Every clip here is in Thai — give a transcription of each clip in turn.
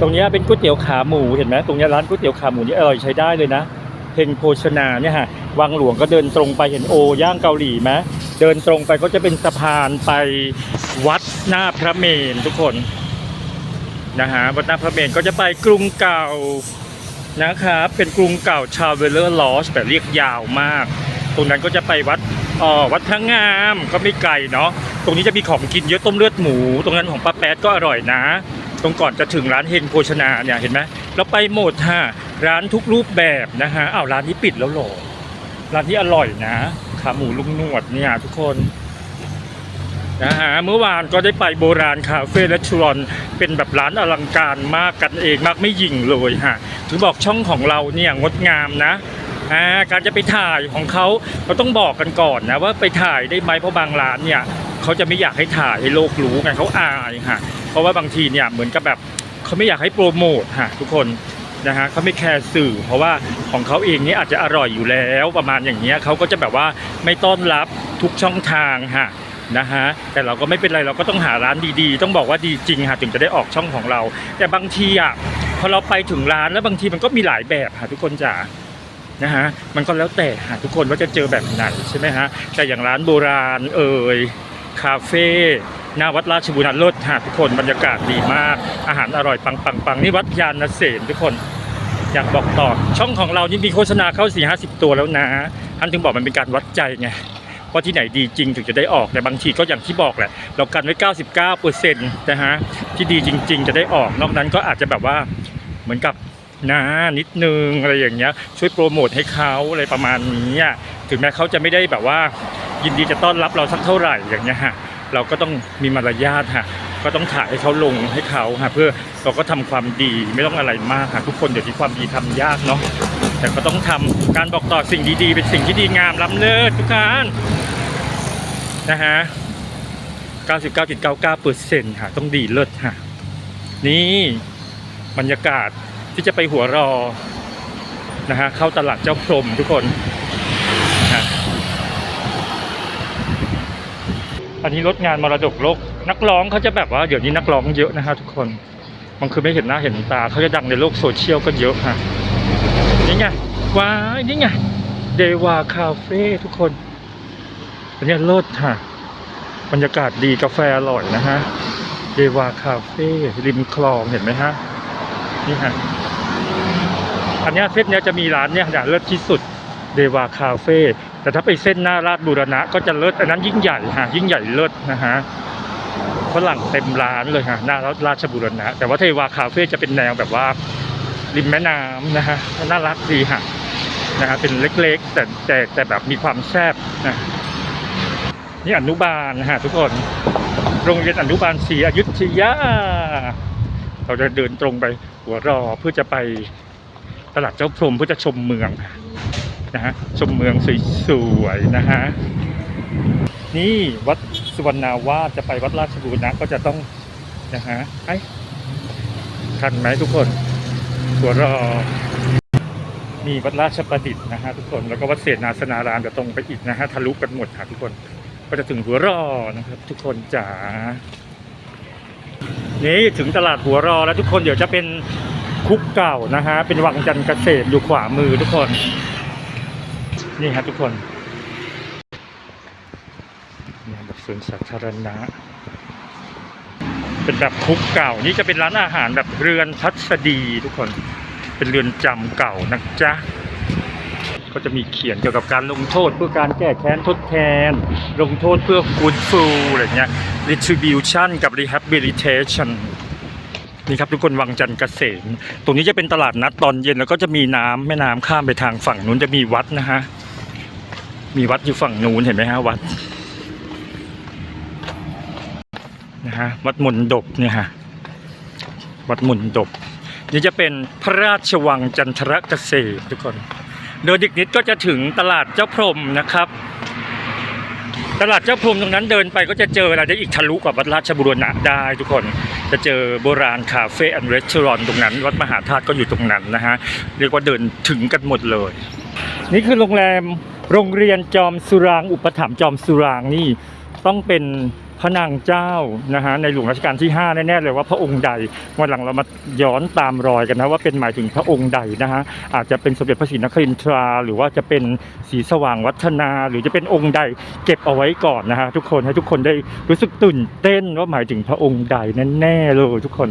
ตรงนี้เป็นก๋วยเตี๋ยวขาหมูเห็นไหมตรงนี้ร้านก๋วยเตี๋ยวขาหมูนี่อร่อยใช้ได้เลยนะเฮงโภชนาเนี่ยฮะวังหลวงก็เดินตรงไปเห็นโอย่างเกาหลีไหมเดินตรงไปก็จะเป็นสะพานไปวัดหน้าพระเมรุทุกคนนะฮะวัดหน้าพระเมรุก็จะไปกรุงเก่านะครับเป็นกรุงเก่าชาวเวลเลอร์ลอสแต่เรียกยาวมาก ตรงนั้นก็จะไปวัดอ๋อวัดพระงามก็ไม่ไกลเนาะตรงนี้จะมีของกินเยอะต้มเลือดหมู ตรงนั้นของป้าแป๊ดก็อร่อยนะ ตรงก่อนจะถึงร้านเฮงโภชนาเนี่ยเห็นไหมเราไปหมดฮะร้านทุกรูปแบบนะฮะอ้าวร้านนี้ปิดแล้วหรอร้านที่อร่อยนะขาหมูลุงนวดเนี่ยทุกคนนะฮะเมื่อวานก็ได้ไปโบราณคาเฟ่และชวนเป็นแบบร้านอลังการมากกันเองมากไม่หยิ่งเลยฮะถึงบอกช่องของเราเนี่ยงดงามนะาการจะไปถ่ายของเขาเราต้องบอกกันก่อนนะว่าไปถ่ายได้ไหมเพราะบางร้านเนี่ยเขาจะไม่อยากให้ถ่ายให้โลกรู้ไงเขาอายฮะ เพราะว่าบางทีเนี่ยเหมือนกับแบบเขาไม่อยากให้โปรโมทฮะทุกคนนะฮะเขาไม่แคร์สื่อ เพราะว่าของเขาเองนี่อาจจะอร่อยอยู่แล้วประมาณอย่างเงี้ยเขาก็จะแบบว่าไม่ต้อนรับทุกช่องทางฮะนะฮะแต่เราก็ไม่เป็นไรเราก็ต้องหาร้านดีๆ ต้องบอกว่าดีจริงฮะถึงจะได้ออกช่องของเรา แต่บางทีอะพอเราไปถึงร้านแล้วบางทีมันก็มีหลายแบบฮะทุกคนจ๋านะฮะมันก็แล้วแต่ฮะทุกคนว่าจะเจอแบบไหนใช่ไหมฮะแต่อย่างร้านโบราณเอ่ยคาเฟ่ หน้าวัดราชบุรณะเลิศหาทุกคนบรรยากาศดีมาก อาหารอร่อยปังปังปังนี่วัดยานเสนทุกคน อยากบอกต่อช่องของเรานี่มีโฆษณาเข้า4ี่ห้าสิบตัวแล้วนะท่านถึงบอกมันเป็นการวัดใจไงว่าที่ไหนดีจริงถึงจะได้ออกแต่บางทีก็อย่างที่บอกแหละเรากันไว้ 99เปอร์เซ็นต์นะฮะที่ดีจริง ๆ จะได้ออกนอกนั้นก็อาจจะแบบว่าเหมือนกับนะนิดนึงอะไรอย่างเงี้ยช่วยโปรโมทให้เขาอะไรประมาณนี้ถึงแม้เขาจะไม่ได้แบบว่า ยินดีจะต้อนรับเราสักเท่าไหร่อย่างเงี้ยฮะ เราก็ต้องมีมารยาทฮะก็ต้องถ่ายให้เขาลงให้เขาฮะเพื่อเราก็ทำความดีไม่ต้องอะไรมากฮะทุกคนเดี๋ยวที่ความดีทำยากเนาะแต่ก็ต้องทำการบอกต่อสิ่งดีๆ เป็นสิ่งที่ดีงามล้ำเลิศทุกท่านนะฮะ99.99เปอร์เซ็นต์ค่ะต้องดีเลิศฮะนี่บรรยากาศที่จะไปหัวรอนะฮะเข้าตลาดเจ้าพรมทุกคนนะฮะ อันนี้รถงานมรดกโลก นักร้องเขาจะแบบว่าเดี๋ยวนี้นักร้องเยอะนะฮะทุกคนมันคือไม่เห็นหน้าเห็นตาเขาจะดังในโลกโซเชียลกันเยอะฮะนี่ไงว้านี่ไงเดวาคาเฟ่ทุกคนอันนี้เลิศฮะบรรยากาศดีกาแฟอร่อยนะฮะเดวาคาเฟ่ริมคลองเห็นไหมฮะนี่ฮะอันนี้เส้นเนี้ยจะมีร้านเนี่ยเลิศที่สุดเดวาคาเฟ่ แต่ถ้าไปเส้นหน้าราชบูรณะก็จะเลิศอันนั้นยิ่งใหญ่ฮะยิ่งใหญ่เลิศนะฮะฝรั่งเต็มร้านเลยฮะหน้าราชบูรณะ แต่ว่าเทวาคาเฟ่จะเป็นแนวแบบว่า ริมแม่น้ำนะฮะน่ารักดีฮะนะฮะเป็นเล็กๆ แต่แต่แต่แบบมีความแซ่บนะนี่อนุบาลนะฮะทุกคนโรงเรียนอนุบาลศรีอยุธยา เราจะเดินตรงไปหัวรอเพื่อจะไปตลาดเจ้าพรมเพื่อจะชมเมือง นะฮะชมเมืองสวยๆนะฮะนี่วัดสุวรรณาวาสจะไปวัดราชบูรณะก็จะต้องนะฮะไอ้ทันไหมทุกคนหัวรอนี่วัดราชประดิษฐ์นะฮะทุกคนแล้วก็วัดเสนาสนารามจะตรงไปอีกนะฮะทะลุกันหมดค่ะทุกคนก็จะถึงหัวรอนะครับ ทุกคนจ๋านี่ถึงตลาดหัวรอแล้วทุกคนเดี๋ยวจะเป็นคุกเก่านะฮะเป็นวังจันทร์เกษตรอยู่ขวามือทุกคน นี่ครับทุกคนนี่แบบสวนสาธารณะ เป็นแบบคุกเก่า นี่จะเป็นร้านอาหารแบบเรือนพัสดีทุกคน เป็นเรือนจำเก่านะจ๊ะ ก็จะมีเขียนเกี่ยวกับการลงโทษเพื่อการแก้แค้นทดแทน ลงโทษเพื่อฟูดฟูอะไรเงี้ย retribution กับ rehabilitation นี่ครับทุกคนวังจันทร์เกษม ตรงนี้จะเป็นตลาดนัดตอนเย็นแล้วก็จะมีน้ำแม่น้ำข้ามไปทางฝั่งนู้นจะมีวัดนะฮะ มีวัดอยู่ฝั่งนู้นเห็นไหมฮะวัดนะฮะวัดมนดบเนี่ยฮะวัดมนดบนี่จะเป็นพระราชวังจันทรเกษมทุกคนโดยดิกนิดก็จะถึงตลาดเจ้าพรมนะครับ ตลาดเจ้าพรมตรงนั้นเดินไปก็จะเจออะไรได้อีกทะลุกับวัดราชบุรณะได้ทุกคน จะเจอโบราณคาเฟ่แอนด์รีสอร์ทตรงนั้น วัดมหาธาตุก็อยู่ตรงนั้นนะฮะ เรียกว่าเดินถึงกันหมดเลย นี่คือโรงแรม โรงเรียนจอมสุรางอุปถัมภ์จอมสุรางนี่ต้องเป็นพระนางเจ้านะฮะในหลวงรัชกาลที่ 5 แน่ๆเลยว่าพระองค์ใดวันหลังเรามาย้อนตามรอยกันนะว่าเป็นหมายถึงพระองค์ใดนะฮะอาจจะเป็นสมเด็จพระศรีนครินทรา หรือว่าจะเป็นสีสว่างวัฒนา หรือจะเป็นองค์ใดเก็บเอาไว้ก่อนนะฮะทุกคนให้ทุกคนได้รู้สึกตื่นเต้นว่าหมายถึงพระองค์ใดแน่ๆเลยทุกคน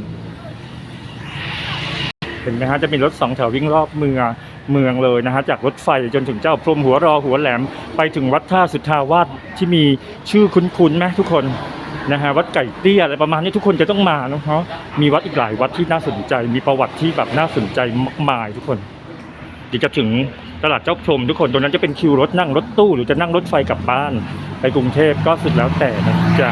เห็นไหมฮะจะมีรถสองแถววิ่งรอบเมือง เมืองเลยนะฮะจากรถไฟจนถึงเจ้าพรมหัวรอหัวแหลมไปถึงวัดท่าสุทธาวาสที่มีชื่อคุ้นๆไหมทุกคนนะฮะวัดไก่เตี้ยอะไรประมาณนี้ทุกคนจะต้องมาเนาะมีวัดอีกหลายวัดที่น่าสนใจ มีประวัติที่แบบน่าสนใจมากมายทุกคนเดี๋ยวจะถึงตลาดเจ้าพรมทุกคนตรงนั้นจะเป็นคิวรถนั่งรถตู้หรือจะนั่งรถไฟกลับบ้าน ไปกรุงเทพก็สุดแล้วแต่นะจ๊ะ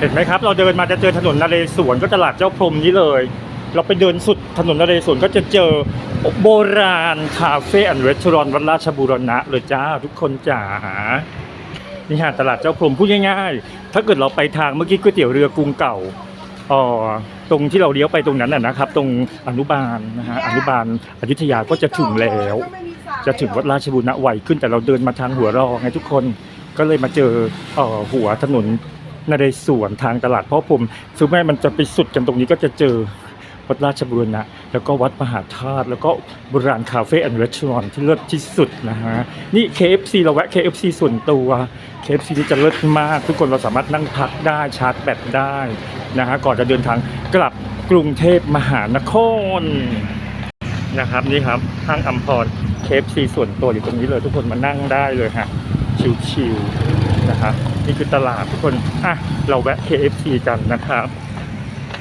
เห็นไหมครับ เราเดินมาจะเจอถนนนาเรศวรก็ตลาดเจ้าพรมนี้เลย เราไปเดินสุดถนนนเรศวรก็จะเจอโบราณคาเฟ่แอนด์รีสอร์ทวัดราชบุรณะเลยจ้าทุกคนจ๋านี่ฮะตลาดเจ้าพรมพูดง่ายๆ ถ้าเกิดเราไปทางเมื่อกี้ก๋วยเตี๋ยวเรือกรุงเก่าอ่อตรงที่เราเลี้ยวไปตรงนั้นนะครับ ตรงอนุบาลนะฮะอนุบาลอยุธยาก็จะถึงแล้ว จะถึงวัดราชบุรณะไวขึ้นแต่เราเดินมาทางหัวรอไงทุกคนก็เลยมาเจออ่อหัวถนนนเรศวรทางตลาดเพราะผมคือแม่มันจะไปสุดกันตรงนี้ก็จะเจอ วัดราชบุรณะ แล้วก็วัดมหาธาตุแล้วก็โบราณคาเฟ่แอนด์รีสอร์ทที่เลิศที่สุดนะฮะ นี่ KFC เราแวะ KFC ส่วนตัว KFC ที่จะเลิศมาก ทุกคนเราสามารถนั่งพักได้ชาร์จแบตได้นะฮะก่อนจะเดินทางกลับกรุงเทพมหานครนะครับนี่ครับห้างอัมพร KFC ส่วนตัวอยู่ตรงนี้เลย ทุกคนมานั่งได้เลยฮะชิวๆนะครับนี่คือตลาดทุกคนอะเราแวะ KFC กันนะครับ